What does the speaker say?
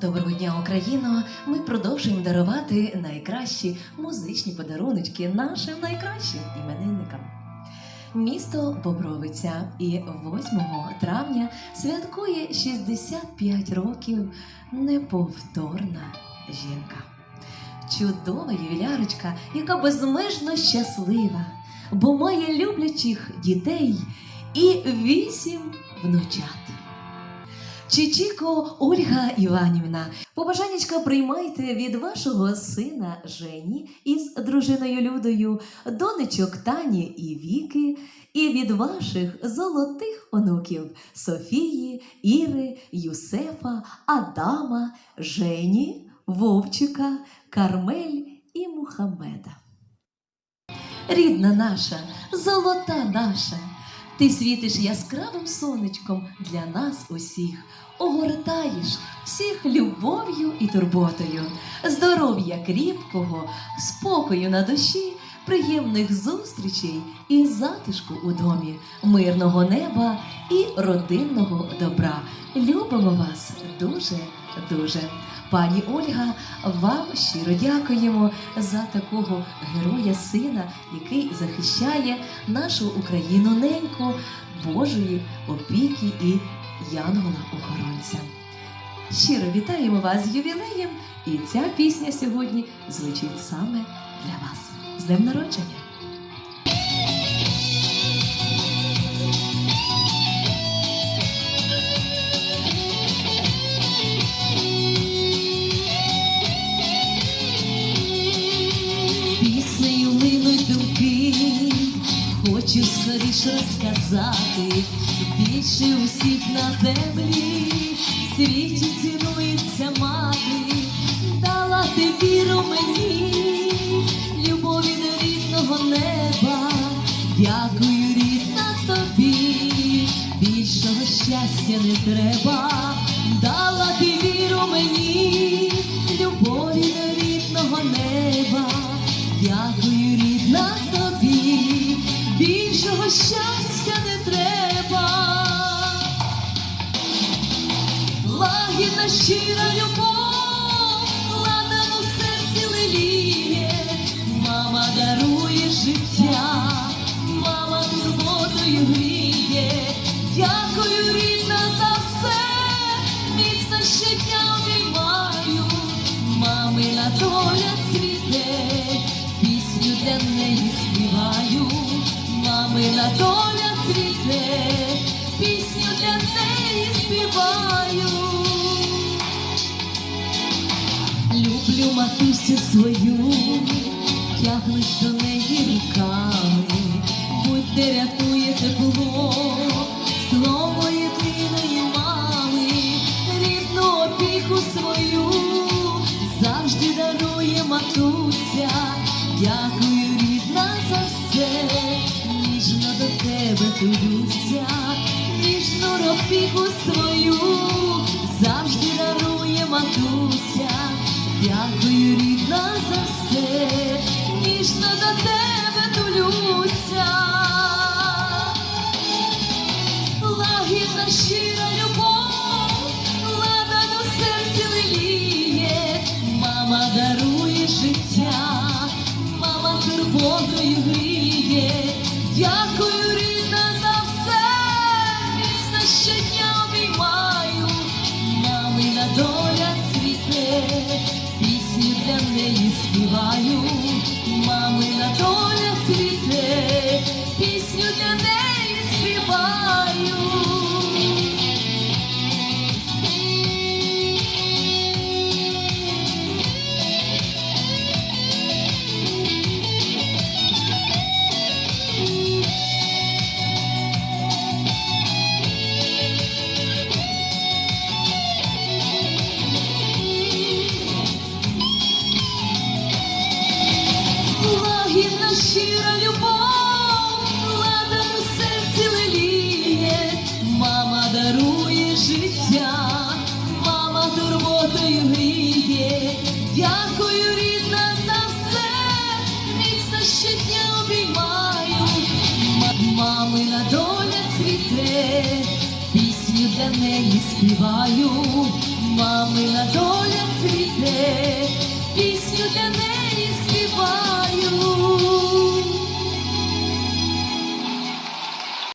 Доброго дня, Україно! Ми продовжуємо дарувати найкращі музичні подаруночки нашим найкращим іменинникам. Місто Бобровиця і 8 травня святкує 65 років неповторна жінка. Чудова ювілярочка, яка безмежно щаслива, бо має люблячих дітей і вісім внучат. Чичіко Ольга Іванівна, побажанечка приймайте від вашого сина Жені із дружиною Людою, донечок Тані і Віки, і від ваших золотих онуків Софії, Іри, Юсефа, Адама, Жені, Вовчика, Кармель і Мухаммеда. Рідна наша, золота наша, ти світиш яскравим сонечком для нас усіх, огортаєш всіх любов'ю і турботою, здоров'я кріпкого, спокою на душі, приємних зустрічей і затишку у домі, мирного неба і родинного добра. Любимо вас дуже, дуже. Пані Ольга, вам щиро дякуємо за такого героя сина, який захищає нашу Україну неньку Божої опіки і янгола-охоронця. Щиро вітаємо вас з ювілеєм, і ця пісня сьогодні звучить саме для вас. З днем народження! Хочу сказати, більше усіх на землі, в світі цінується мати, дала ти віру мені, любові до рідного неба, дякую, рідна тобі, більшого щастя не треба, Лагідна щира любов, ладан у серці леліє, мама дарує життя, мама турботою гріє, дякую, рідна, за все, міцно щодня обіймаю, мамина доля цвіте, пісню для неї співаю, мамина доля матусю свою, тягнусь до неї руками, будьте рятує тепло, слово єдиної мами, рідну опіку свою, завжди дарує матуся, дякую, рідна, за все, ніжно до тебе тулюся, ніжну опіку свою, завжди дарує матуся, дякую, рідна, для неї співаю, мамина доля неї співаю, мамина доля